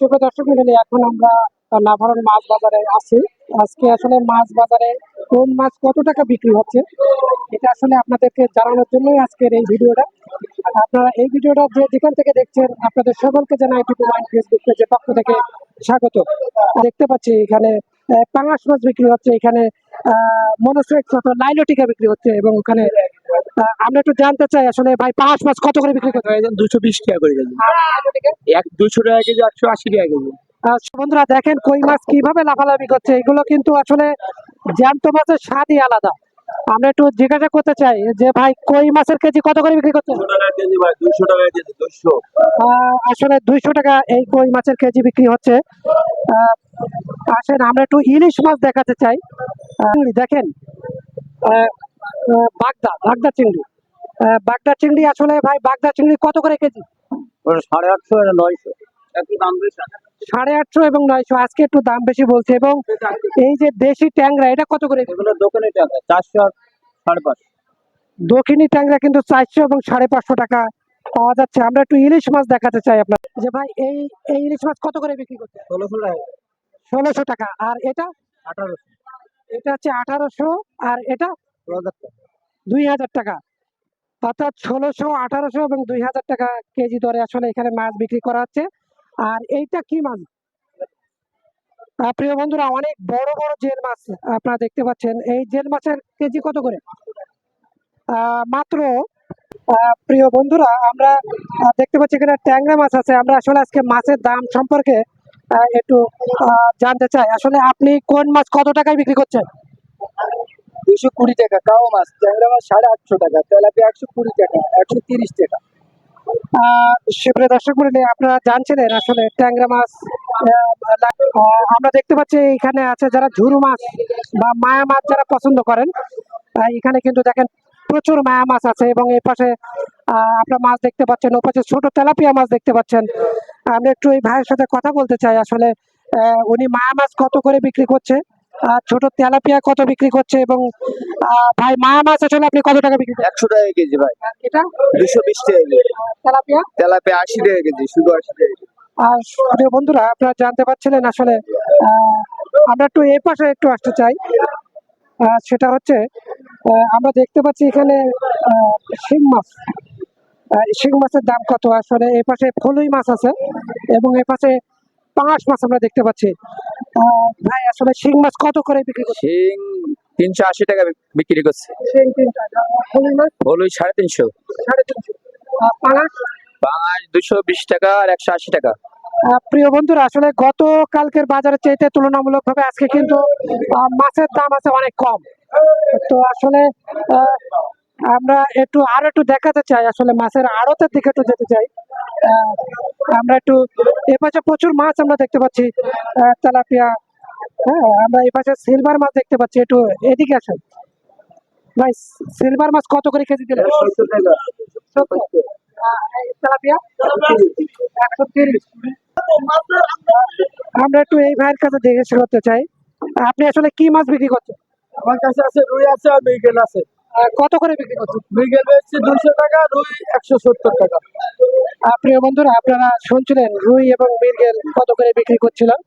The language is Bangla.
শুভ দর্শক মন্ডলী, এখন আমরা নাভারণ মাছ বাজারে আছি। আজকে আসলে মাছ বাজারে কোন মাছ কত টাকা বিক্রি হচ্ছে, এটা আসলে আপনাদেরকে জানানোর জন্যই আজকের এই ভিডিওটা। আপনারা এই ভিডিওটা যে যেখান থেকে দেখছেন, আপনাদের সকলকে জানাই টুকু মাইন্ড ফেসবুক পেজের পক্ষ থেকে স্বাগত। দেখতে পাচ্ছি এখানে পাঙাশ মাছ বিক্রি হচ্ছে, এখানে মনোসেক্স অথবা লাইলটিকা বিক্রি হচ্ছে এবং ওখানে আমরা একটু জানতে চাই আসলে ভাই পাঁচ মাছ কত করে বিক্রি করতে দুশো বিশ টাকা করে কেজি এক দুশো টাকা কেজি একশো আশি টাকা কেজি। বন্ধুরা দেখেন কই মাছ কীভাবে লাফালাফি করছে। এগুলো কিন্তু আসলে জ্যান্ত মাছের স্বাদই আলাদা। আমরা একটু জিজ্ঞাসা করতে চাই যে ভাই কই মাছের কেজি কত করে বিক্রি করছে আসলে দুইশো টাকা এই কই মাছের কেজি বিক্রি হচ্ছে। আহ, আসেন আমরা একটু ইলিশ মাছ দেখাতে চাই। দেখেন বাগদা বাগদা চিংড়ি। বাগদা চিংড়ি আসলে ভাই বাগদা চিংড়ি কত করে কেজি? সাড়ে আটশো নয়শো। একটু দাম বেশি সাড়ে আটশো এবং নয়শো আজকে একটু দাম বেশি বলছে এবং এই যে দেশি ট্যাংরা এটা কত করে দোকানে টাকা চারশো সাড়ে পাঁচশো। দক্ষিণী ট্যাংরা কিন্তু চারশো এবং সাড়ে পাঁচশো টাকা পাওয়া যাচ্ছে। আমরা একটু ইলিশ মাছ দেখাতে চাই আপনার যে ভাই এই এই ইলিশ মাছ কত করে বিক্রি করছে ষোলোশো টাকা ষোলোশো টাকা। আর এটা? আঠারোশো। এটা হচ্ছে আঠারোশো। আর এটা? দুই হাজার টাকা। অর্থাৎ ষোলোশো, আঠারোশো এবং দুই হাজার টাকা কেজি দরে আসলে এখানে মাছ বিক্রি করা হচ্ছে। আর এইটা কি মাছ? প্রিয় বন্ধুরা, অনেক বড় বড় জেল মাছ, আপনারা দেখতে পাচ্ছেন। এই জেল মাছের কেজি কত করে? মাত্র প্রিয় বন্ধুরা, আমরা দেখতে পাচ্ছি এখানে ট্যাংরা মাছ আছে। আমরা আসলে আজকে মাছের দাম সম্পর্কে একটু জানতে চাই। আসলে আপনি কোন মাছ কত টাকায় বিক্রি করছেন? দুশো কুড়ি টাকা, কাও মাছ, ট্যাংরা মাছ সাড়ে আটশো টাকা তেলাপি একশো কুড়ি টাকা, একশো তিরিশ টাকা। সুপ্রিয় দর্শক মন্ডলী, আপনারা জানছিলেন আসলে ট্যাংরা মাছ আমরা দেখতে পাচ্ছি এখানে আছে যারা ঝুরু মাছ বা মায়া মাছ যারা পছন্দ করেন এখানে কিন্তু দেখেন প্রচুর মায়া মাছ আছে এবং এই পাশে আপনারা মাছ দেখতে পাচ্ছেন ও পাশে ছোট তেলাপিয়া মাছ দেখতে পাচ্ছেন। আমরা একটু এই ভাইয়ের সাথে কথা বলতে চাই, আসলে উনি মায়া মাছ কত করে বিক্রি করছে? আর ছোট তেলাপিয়া কত বিক্রি করছে এবং ভাই মায়া মাছ আসলে আপনি কত টাকা বিক্রি একশো টাকা কেজি ভাই। এটা? দুশো বিশ টাকা কেজি। তেলাপিয়া? তেলাপি আশি টাকা কেজি শুধু আশি টাকা কেজি। আর প্রিয় বন্ধুরা আপনারা জানতে পারছিলেন আসলে আমরা একটু এই পাশে একটু আসতে চাই। সেটা হচ্ছে আমরা দেখতে পাচ্ছি এখানে শিং মাছ। শিং মাছের দাম কত? আসলে এই পাশে ফলুই মাছ আছে এবং এই পাশে পাঙাশ মাছ আমরা দেখতে পাচ্ছি। ভাই আসলে শিং মাছ কত করে বিক্রি করছে শিং তিনশো আশি টাকা বিক্রি করছে। হলুদ সাড়ে তিনশো। সাড়ে তিনশো। আহ, পাঙাশ? পাঁচ দুশো বিশ টাকা আর একশো আশি টাকা। প্রিয় বন্ধুরা আসলে গত কালকের বাজারের চাইতে তুলনামূলকভাবে আজকে কিন্তু মাছের দাম আছে অনেক কম। তো আসলে আমরা একটু আর একটু দেখাতে চাই আসলে মাছের আড়তের দিকে একটু যেতে চাই। আমরা একটু এ পাশে প্রচুর মাছ আমরা দেখতে পাচ্ছি তেলাপিয়া। হ্যাঁ আমরা এই পাশে সিলভার মাছ দেখতে পাচ্ছি একটু এদিকে আসেন। ভাই সিলভার মাছ কত করে কেজি দিলেন? তেলাপিয়া? একশো তিরিশ। আমরা একটু এই ভাইয়ের কাছে জিজ্ঞেস করতে চাই আপনি আসলে কি মাছ বিক্রি করছেন? আমার কাছে আছে রুই আছে আর মৃগেল আছে। কত করে বিক্রি করছেন? মৃগেল বেচছি দুশো টাকা রুই একশো সত্তর টাকা। প্রিয় বন্ধুরা আপনারা শুনছিলেন রুই এবং মির্গেল কত করে বিক্রি করছিলেন